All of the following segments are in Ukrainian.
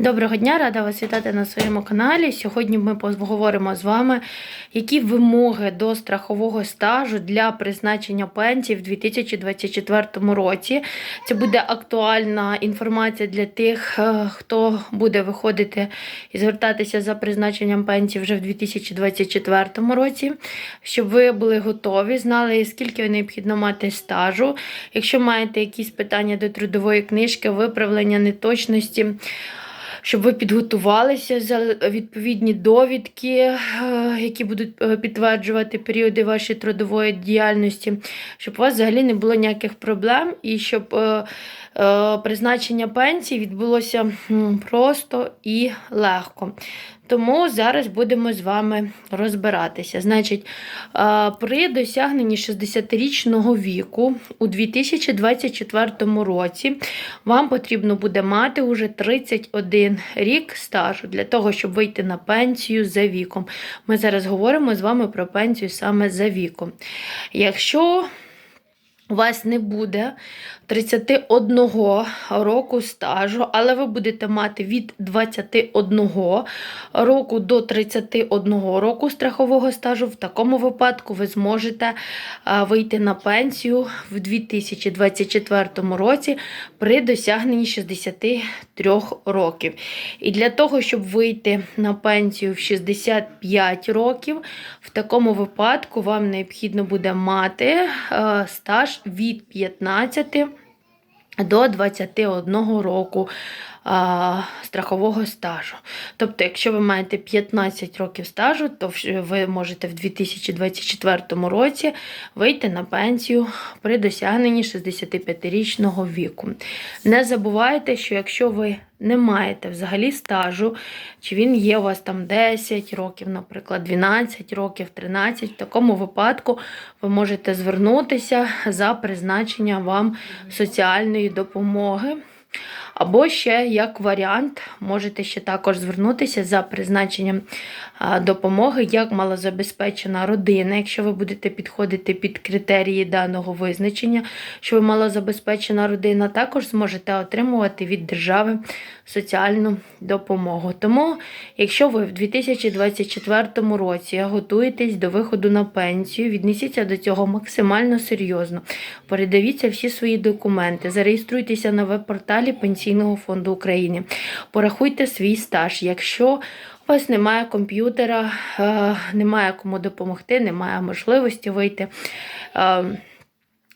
Доброго дня, рада вас вітати на своєму каналі. Сьогодні ми поговоримо з вами, які вимоги до страхового стажу для призначення пенсії в 2024 році. Це буде актуальна інформація для тих, е, хто буде виходити і звертатися за призначенням пенсії вже в 2024 році, щоб ви були готові, знали, скільки необхідно мати стажу. Якщо маєте якісь питання до трудової книжки, виправлення неточності щоб ви підготувалися за відповідні довідки, е, які будуть е, підтверджувати періоди вашої трудової діяльності, щоб у вас взагалі не було ніяких проблем і щоб е, призначення пенсії відбулося просто і легко. Тому зараз будемо з вами розбиратися. Значить, при досягненні 60-річного віку у 2024 році вам потрібно буде мати уже 31 рік стажу для того, щоб вийти на пенсію за віком. Ми зараз говоримо з вами про пенсію саме за віком. Якщо у вас не буде 31 року стажу, але ви будете мати від 21 року до 31 року страхового стажу. В такому випадку ви зможете вийти на пенсію в 2024 році при досягненні 63 років. І для того, щоб вийти на пенсію в 65 років, в такому випадку вам необхідно буде мати стаж від 15 до 21 року а, страхового стажу. Тобто, якщо ви маєте 15 років стажу, то ви можете в 2024 році вийти на пенсію при досягненні 65-річного віку. Не забувайте, що якщо ви не маєте взагалі стажу, чи він є у вас там 10 років, наприклад, 12 років, 13, в такому випадку ви можете звернутися за призначення вам соціальної допомоги. Або ще як варіант, можете ще також звернутися за призначенням допомоги як малозабезпечена родина, якщо ви будете підходити під критерії даного визначення, що ви малозабезпечена родина, також зможете отримувати від держави соціальну допомогу. Тому, якщо ви в 2024 році готуєтесь до виходу на пенсію, віднесіться до цього максимально серйозно. Передивіться всі свої документи, зареєструйтеся на веб-порталі Пенсійного фонду України, порахуйте свій стаж. Якщо у вас немає комп'ютера, е, немає кому допомогти, немає можливості вийти.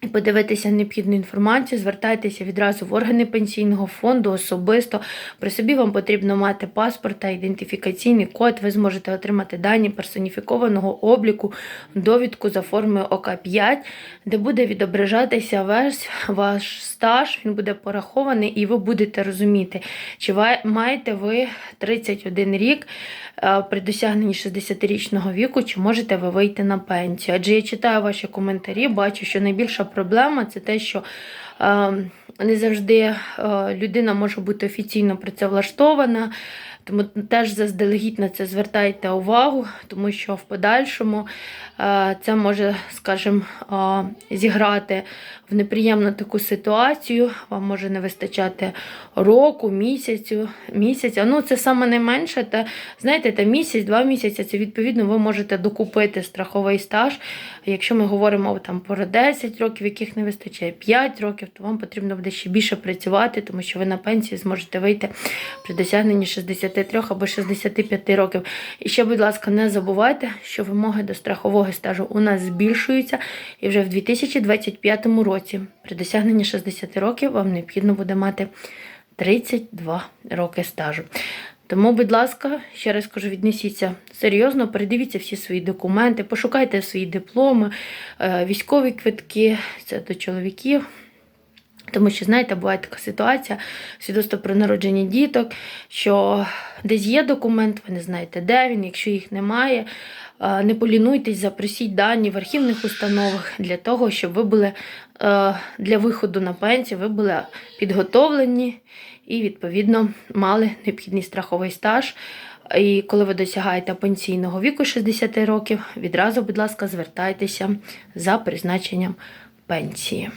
Е, Подивитися необхідну інформацію, звертайтеся відразу в органи пенсійного фонду особисто. При собі вам потрібно мати паспорт та ідентифікаційний код. Ви зможете отримати дані персоніфікованого обліку, довідку за формою ОК5, де буде відображатися весь ваш стаж, він буде порахований, і ви будете розуміти, чи маєте ви 31 рік е, при досягненні 60-річного віку, чи можете ви вийти на пенсію. Адже я читаю ваші коментарі, бачу, що найбільша проблема це те, що е, не завжди е, людина може бути офіційно працевлаштована. Тому теж заздалегідь на це звертайте увагу, тому що в подальшому е, це може, скажімо, е, зіграти в неприємну таку ситуацію. Вам може не вистачати року, місяцю, місяця. Ну, це саме найменше. Та, знаєте, та місяць, два місяці, це відповідно ви можете докупити страховий стаж. Якщо ми говоримо там про 10 років, яких не вистачає 5 років, то вам потрібно буде ще більше працювати, тому що ви на пенсії зможете вийти при досягненні 63 або 65 років. І ще, будь ласка, не забувайте, що вимоги до страхового стажу у нас збільшуються, і вже в 2025 році при досягненні 60 років вам необхідно буде мати 32 роки стажу. Тому, будь ласка, ще раз кажу, віднесіться серйозно, передивіться всі свої документи, пошукайте свої дипломи, е, військові квитки, це до чоловіків. Тому що, знаєте, буває така ситуація, свідоцтво про народження діток, що десь є документ, ви не знаєте, де він, якщо їх немає. Не полінуйтесь, запросіть дані в архівних установах для того, щоб ви були е, для виходу на пенсію, ви були підготовлені і, відповідно, мали необхідний страховий стаж. І коли ви досягаєте пенсійного віку 60 років, відразу, будь ласка, звертайтеся за призначенням пенсії.